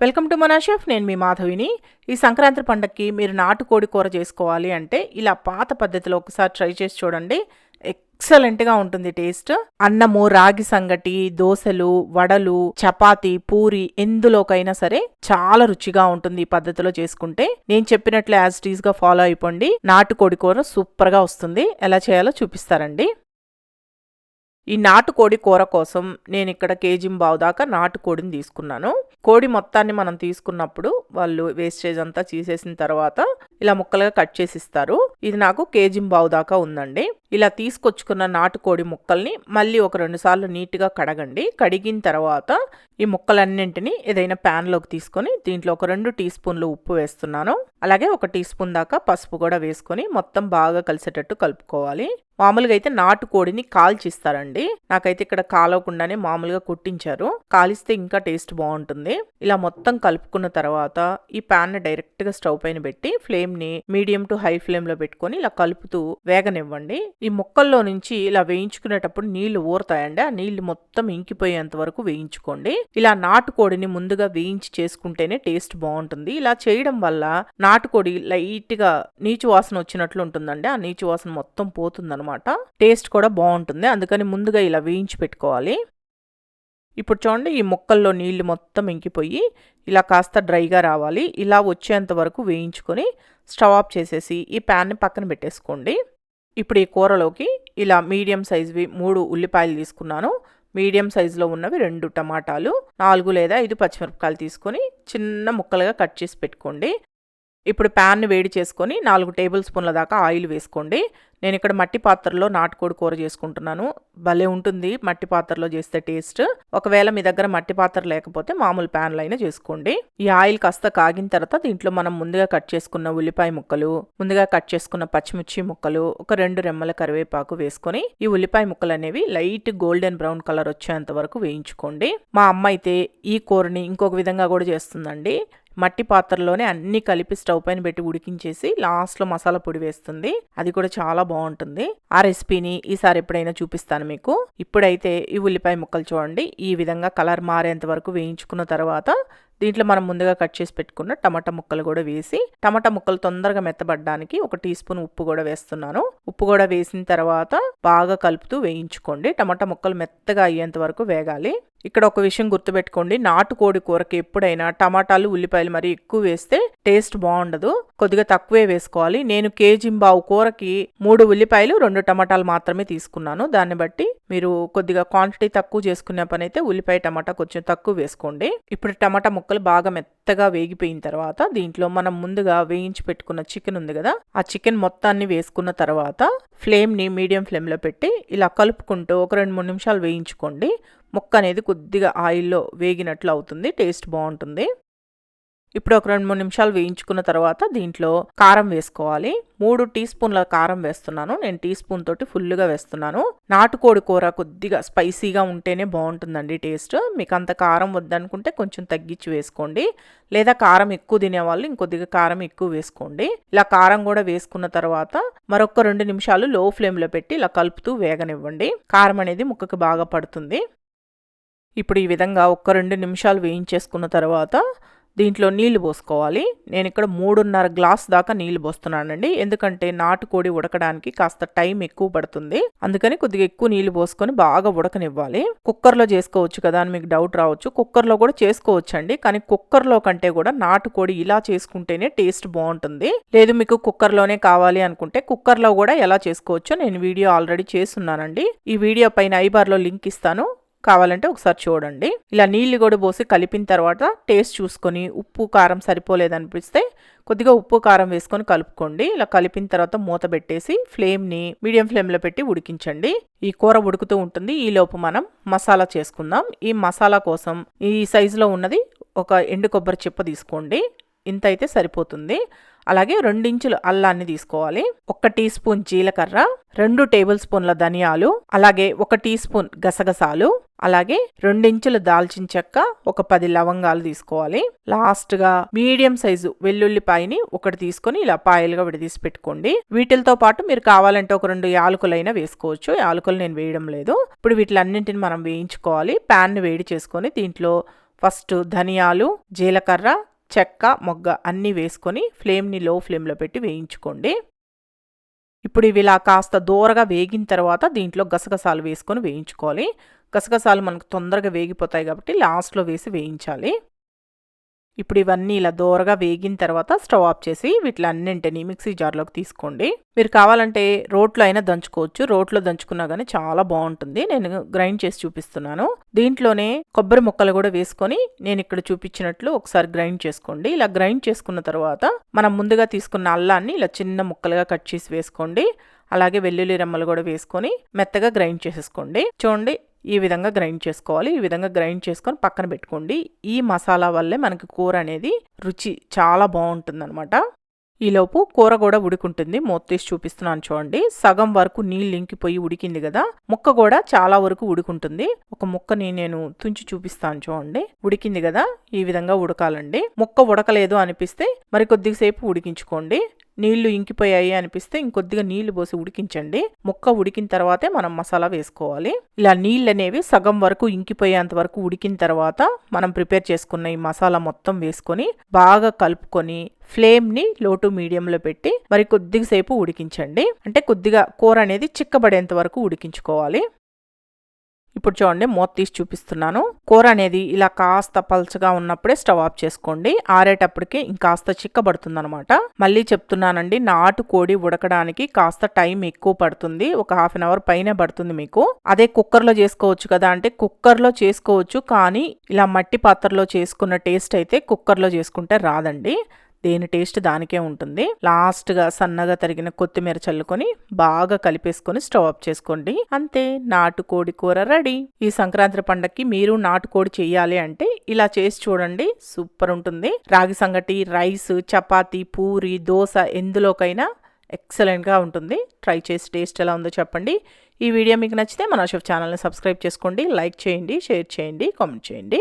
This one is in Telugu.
వెల్కమ్ టు మనా షెఫ్ నేను మీ మాధవిని. ఈ సంక్రాంతి పండగకి మీరు నాటుకోడి కూర చేసుకోవాలి అంటే ఇలా పాత పద్ధతిలో ఒకసారి ట్రై చేసి చూడండి. ఎక్సలెంట్గా ఉంటుంది టేస్ట్. అన్నము రాగి సంగటి దోశలు వడలు చపాతి పూరి ఎందులోకైనా సరే చాలా రుచిగా ఉంటుంది ఈ పద్ధతిలో చేసుకుంటే. నేను చెప్పినట్లు యాజ్ టీజ్గా ఫాలో అయిపోండి. నాటుకోడి కూర సూపర్గా వస్తుంది. ఎలా చేయాలో చూపిస్తారండి. ఈ నాటుకోడి కూర కోసం నేను ఇక్కడ కేజీ బావు దాకా నాటుకోడిని తీసుకున్నాను. కోడి మొత్తాన్ని మనం తీసుకున్నప్పుడు వాళ్ళు వేస్టేజ్ అంతా తీసేసిన తర్వాత ఇలా ముక్కలుగా కట్ చేసి ఇస్తారు ఇది నాకు కేజీ బావు దాకా ఉందండి. ఇలా తీసుకొచ్చుకున్న నాటుకోడి ముక్కల్ని మళ్ళీ ఒక రెండు సార్లు నీట్గా కడగండి. కడిగిన తర్వాత ఈ ముక్కలన్నింటినీ ఏదైనా ప్యాన్లోకి తీసుకొని దీంట్లో ఒక రెండు టీ స్పూన్లు ఉప్పు వేస్తున్నాను. అలాగే ఒక టీ స్పూన్ దాకా పసుపు కూడా వేసుకొని మొత్తం బాగా కలిసేటట్టు కలుపుకోవాలి. మామూలుగా అయితే నాటుకోడిని కాల్చిస్తారండి. నాకైతే ఇక్కడ కాలవకుండానే మామూలుగా కుట్టించారు. కాలిస్తే ఇంకా టేస్ట్ బాగుంటుంది. ఇలా మొత్తం కలుపుకున్న తర్వాత ఈ ప్యాన్ డైరెక్ట్గా స్టవ్ పైన పెట్టి ఫ్లేమ్ని మీడియం టు హై ఫ్లేమ్లో పెట్టుకొని ఇలా కలుపుతూ వేగనివ్వండి. ఈ ముక్కల్లో నుంచి ఇలా వేయించుకునేటప్పుడు నీళ్ళు ఊరతాయండి. ఆ నీళ్ళు మొత్తం ఇంకిపోయేంత వరకు వేయించుకోండి. ఇలా నాటుకోడిని ముందుగా వేయించి చేసుకుంటేనే టేస్ట్ బాగుంటుంది. ఇలా చేయడం వల్ల నాటుకోడి లైట్గా నీచు వాసన వచ్చినట్లు ఉంటుందండి. ఆ నీచు వాసన మొత్తం పోతుందన్నమాట టేస్ట్ కూడా బాగుంటుంది. అందుకని ముందుగా ఇలా వేయించి పెట్టుకోవాలి. ఇప్పుడు చూడండి ఈ ముక్కల్లో నీళ్ళు మొత్తం ఇంకిపోయి ఇలా కాస్త డ్రైగా రావాలి. ఇలా వచ్చేంత వరకు వేయించుకొని స్టవ్ ఆఫ్ చేసేసి ఈ ప్యాన్ని పక్కన పెట్టేసుకోండి. ఇప్పుడు ఈ కూరలోకి ఇలా మీడియం సైజువి మూడు ఉల్లిపాయలు తీసుకున్నాను. మీడియం సైజులో ఉన్నవి రెండు టమాటాలు నాలుగు లేదా ఐదు పచ్చిమిరపకాయలు తీసుకొని చిన్న ముక్కలుగా కట్ చేసి పెట్టుకోండి. ఇప్పుడు ప్యాన్ని వేడి చేసుకొని నాలుగు టేబుల్ స్పూన్ల దాకా ఆయిల్ వేసుకోండి. నేను ఇక్కడ మట్టి పాత్రలో నాటుకోడి కూర చేసుకుంటున్నాను. భలే ఉంటుంది మట్టి పాత్రలో చేస్తే టేస్ట్. ఒకవేళ మీ దగ్గర మట్టి పాత్ర లేకపోతే మామూలు ప్యాన్లో అయినా చేసుకోండి. ఈ ఆయిల్ కాస్త కాగిన తర్వాత దీంట్లో మనం ముందుగా కట్ చేసుకున్న ఉల్లిపాయ ముక్కలు ముందుగా కట్ చేసుకున్న పచ్చిమిర్చి ముక్కలు ఒక రెండు రెమ్మల కరివేపాకు వేసుకొని ఈ ఉల్లిపాయ ముక్కలు అనేవి లైట్ గోల్డెన్ బ్రౌన్ కలర్ వచ్చేంత వరకు వేయించుకోండి. మా అమ్మ అయితే ఈ కూరని ఇంకొక విధంగా కూడా చేస్తుందండి. మట్టి పాత్రలోనే అన్ని కలిపి స్టవ్ పైన పెట్టి ఉడికించేసి లాస్ట్లో మసాలా పొడి వేస్తుంది. అది కూడా చాలా బాగుంటుంది. ఆ రెసిపీని ఈసారి ఎప్పుడైనా చూపిస్తాను మీకు. ఇప్పుడైతే ఈ ఉల్లిపాయ ముక్కలు చూడండి. ఈ విధంగా కలర్ మారేంత వరకు వేయించుకున్న తర్వాత దీంట్లో మనం ముందుగా కట్ చేసి పెట్టుకున్న టమాటా ముక్కలు కూడా వేసి టమాటా ముక్కలు తొందరగా మెత్తబడడానికి ఒక టీ స్పూన్ ఉప్పు కూడా వేస్తున్నాను. ఉప్పు కూడా వేసిన తర్వాత బాగా కలుపుతూ వేయించుకోండి. టమాటా ముక్కలు మెత్తగా అయ్యేంత వరకు వేగాలి. ఇక్కడ ఒక విషయం గుర్తుపెట్టుకోండి. నాటుకోడి కూరకి ఎప్పుడైనా టమాటాలు ఉల్లిపాయలు మరి ఎక్కువ వేస్తే టేస్ట్ బాగుండదు. కొద్దిగా తక్కువే వేసుకోవాలి. నేను కేజీంబావు కూరకి మూడు ఉల్లిపాయలు రెండు టమాటాలు మాత్రమే తీసుకున్నాను. దాన్ని బట్టి మీరు కొద్దిగా క్వాంటిటీ తక్కువ చేసుకునే పని అయితే ఉల్లిపాయ టమాటా కొంచెం తక్కువ వేసుకోండి. ఇప్పుడు టమాటా ముక్కలు బాగా మెత్తగా వేగిపోయిన తర్వాత దీంట్లో మనం ముందుగా వేయించి పెట్టుకున్న చికెన్ ఉంది కదా ఆ చికెన్ మొత్తాన్ని వేసుకున్న తర్వాత ఫ్లేమ్ని మీడియం ఫ్లేమ్లో పెట్టి ఇలా కలుపుకుంటూ ఒక రెండు మూడు నిమిషాలు వేయించుకోండి. ముక్క అనేది కొద్దిగా ఆయిల్లో వేగినట్లు అవుతుంది టేస్ట్ బాగుంటుంది. ఇప్పుడు ఒక రెండు మూడు నిమిషాలు వేయించుకున్న తర్వాత దీంట్లో కారం వేసుకోవాలి. మూడు టీ స్పూన్ల కారం వేస్తున్నాను. నేను టీ స్పూన్ తోటి ఫుల్గా వేస్తున్నాను. నాటుకోడి కూర కొద్దిగా స్పైసీగా ఉంటేనే బాగుంటుందండి టేస్ట్. మీకు అంత కారం వద్దనుకుంటే కొంచెం తగ్గించి వేసుకోండి. లేదా కారం ఎక్కువ తినేవాళ్ళు ఇంకొద్దిగా కారం ఎక్కువ వేసుకోండి. ఇలా కారం కూడా వేసుకున్న తర్వాత మరొక రెండు నిమిషాలు లో ఫ్లేమ్లో పెట్టి ఇలా కలుపుతూ వేగనివ్వండి. కారం అనేది ముక్కకు బాగా పడుతుంది. ఇప్పుడు ఈ విధంగా ఒక్క రెండు నిమిషాలు వేయించేసుకున్న తర్వాత దీంట్లో నీళ్ళు పోసుకోవాలి. నేను ఇక్కడ మూడున్నర గ్లాస్ దాకా నీళ్ళు పోస్తున్నానండి. ఎందుకంటే నాటుకోడి ఉడకడానికి కాస్త టైం ఎక్కువ పడుతుంది. అందుకని కొద్దిగా ఎక్కువ నీళ్ళు పోసుకొని బాగా ఉడకనివ్వాలి. కుక్కర్లో చేసుకోవచ్చు కదా అని మీకు డౌట్ రావచ్చు. కుక్కర్లో కూడా చేసుకోవచ్చండి. కానీ కుక్కర్లో కంటే కూడా నాటుకోడి ఇలా చేసుకుంటేనే టేస్ట్ బాగుంటుంది. లేదు మీకు కుక్కర్లోనే కావాలి అనుకుంటే కుక్కర్లో కూడా ఎలా చేసుకోవచ్చో నేను వీడియో ఆల్రెడీ చేస్తున్నానండి. ఈ వీడియో పైన ఐబార్లో లింక్ ఇస్తాను. కావాలంటే ఒకసారి చూడండి. ఇలా నీళ్ళు కూడా పోసి కలిపిన తర్వాత టేస్ట్ చూసుకొని ఉప్పు కారం సరిపోలేదనిపిస్తే కొద్దిగా ఉప్పు కారం వేసుకొని కలుపుకోండి. ఇలా కలిపిన తర్వాత మూత పెట్టేసి ఫ్లేమ్ని మీడియం ఫ్లేమ్లో పెట్టి ఉడికించండి. ఈ కూర ఉడుకుతూ ఉంటుంది. ఈ లోపు మనం మసాలా చేసుకుందాం. ఈ మసాలా కోసం ఈ సైజులో ఉన్నది ఒక ఎండు కొబ్బరి చిప్ప తీసుకోండి. ఇంత అయితే సరిపోతుంది. అలాగే రెండించులు అల్లాన్ని తీసుకోవాలి. ఒక టీ స్పూన్ జీలకర్ర రెండు టేబుల్ స్పూన్ల ధనియాలు అలాగే ఒక టీ స్పూన్ గసగసాలు అలాగే రెండించుల దాల్చిన చెక్క ఒక పది లవంగాలు తీసుకోవాలి. లాస్ట్గా మీడియం సైజు వెల్లుల్లిపాయని ఒకటి తీసుకొని ఇలా పాయలుగా విడదీసి పెట్టుకోండి. వీటితో పాటు మీరు కావాలంటే ఒక రెండు యాలకులైనా వేసుకోవచ్చు. యాలకులు నేను వేయడం లేదు. ఇప్పుడు వీటిలన్నింటిని మనం వేయించుకోవాలి. ప్యాన్ వేడి చేసుకొని దీంట్లో ఫస్ట్ ధనియాలు జీలకర్ర చెక్క మొగ్గ అన్నీ వేసుకొని ఫ్లేమ్ని లో ఫ్లేమ్లో పెట్టి వేయించుకోండి. ఇప్పుడు ఇవి ఇలా కాస్త దూరగా వేగిన తర్వాత దీంట్లో గసగసాలు వేసుకొని వేయించుకోవాలి. గసగసాలు మనకు తొందరగా వేగిపోతాయి కాబట్టి లాస్ట్లో వేసి వేయించాలి. ఇప్పుడు ఇవన్నీ ఇలా దోరగా వేగిన తర్వాత స్టవ్ ఆఫ్ చేసి వీటిలన్నింటినీ మిక్సీ జార్లోకి తీసుకోండి. మీరు కావాలంటే రోట్లో అయినా దంచుకోవచ్చు. రోట్లో దంచుకున్నా కానీ చాలా బాగుంటుంది. నేను గ్రైండ్ చేసి చూపిస్తున్నాను. దీంట్లోనే కొబ్బరి ముక్కలు కూడా వేసుకొని నేను ఇక్కడ చూపించినట్లు ఒకసారి గ్రైండ్ చేసుకోండి. ఇలా గ్రైండ్ చేసుకున్న తర్వాత మనం ముందుగా తీసుకున్న అల్లాన్ని ఇలా చిన్న ముక్కలుగా కట్ చేసి వేసుకోండి. అలాగే వెల్లుల్లి రెమ్మలు కూడా వేసుకొని మెత్తగా గ్రైండ్ చేసేసుకోండి. చూడండి ఈ విధంగా గ్రైండ్ చేసుకోవాలి. ఈ విధంగా గ్రైండ్ చేసుకొని పక్కన పెట్టుకోండి. ఈ మసాలా వల్లే మనకి కూర అనేది రుచి చాలా బాగుంటుందన్నమాట. ఈలోపు కూర కూడా ఉడుకుంటుంది. మూత తీసి చూపిస్తున్నాను చూడండి. సగం వరకు నీళ్ళు ఇంకిపోయి ఉడికింది కదా ముక్క కూడా చాలా వరకు ఉడుకుంటుంది. ఒక ముక్కని నేను తుంచి చూపిస్తాను చూడండి. ఉడికింది కదా ఈ విధంగా ఉడకాలండి. ముక్క ఉడకలేదు అనిపిస్తే మరి కొద్దిసేపు ఉడికించుకోండి. నీళ్ళు ఇంకిపోయాయి అనిపిస్తే ఇంకొద్దిగా నీళ్ళు పోసి ఉడికించండి. ముక్క ఉడికిన తర్వాతే మనం మసాలా వేసుకోవాలి. ఇలా నీళ్ళు అనేవి సగం వరకు ఇంకిపోయేంత వరకు ఉడికిన తర్వాత మనం ప్రిపేర్ చేసుకున్న ఈ మసాలా మొత్తం వేసుకొని బాగా కలుపుకొని ఫ్లేమ్ని లో టు మీడియంలో పెట్టి మరి కొద్దిగా సేపు ఉడికించండి. అంటే కొద్దిగా కూర అనేది చిక్కబడేంత వరకు ఉడికించుకోవాలి. ఇప్పుడు చూడండి మూత తీసి చూపిస్తున్నాను. కూర అనేది ఇలా కాస్త పల్చగా ఉన్నప్పుడే స్టవ్ ఆఫ్ చేసుకోండి. ఆరేటప్పటికి ఇంకాస్త చిక్కబడుతుంది అనమాట మళ్ళీ చెప్తున్నానండి నాటు కోడి ఉడకడానికి కాస్త టైం ఎక్కువ పడుతుంది. ఒక హాఫ్ అన్ అవర్ పైన పడుతుంది మీకు. అదే కుక్కర్లో చేసుకోవచ్చు కదా అంటే కుక్కర్లో చేసుకోవచ్చు కానీ ఇలా మట్టి పాత్రలో చేసుకున్న టేస్ట్ అయితే కుక్కర్లో చేసుకుంటే రాదండి. దేని టేస్ట్ దానికే ఉంటుంది. లాస్ట్గా సన్నగా తరిగిన కొత్తిమీర చల్లుకొని బాగా కలిపేసుకొని స్టవ్ ఆఫ్ చేసుకోండి. అంతే నాటుకోడి కూర రెడీ. ఈ సంక్రాంతి పండక్కి మీరు నాటుకోడి చేయాలి అంటే ఇలా చేసి చూడండి. సూపర్ ఉంటుంది. రాగి సంగటి రైస్ చపాతి పూరి దోశ ఎందులోకైనా ఎక్సలెంట్గా ఉంటుంది. ట్రై చేసి టేస్ట్ ఎలా ఉందో చెప్పండి. ఈ వీడియో మీకు నచ్చితే మన షెఫ్ ఛానల్ని సబ్స్క్రైబ్ చేసుకోండి. లైక్ చేయండి షేర్ చేయండి కామెంట్ చేయండి.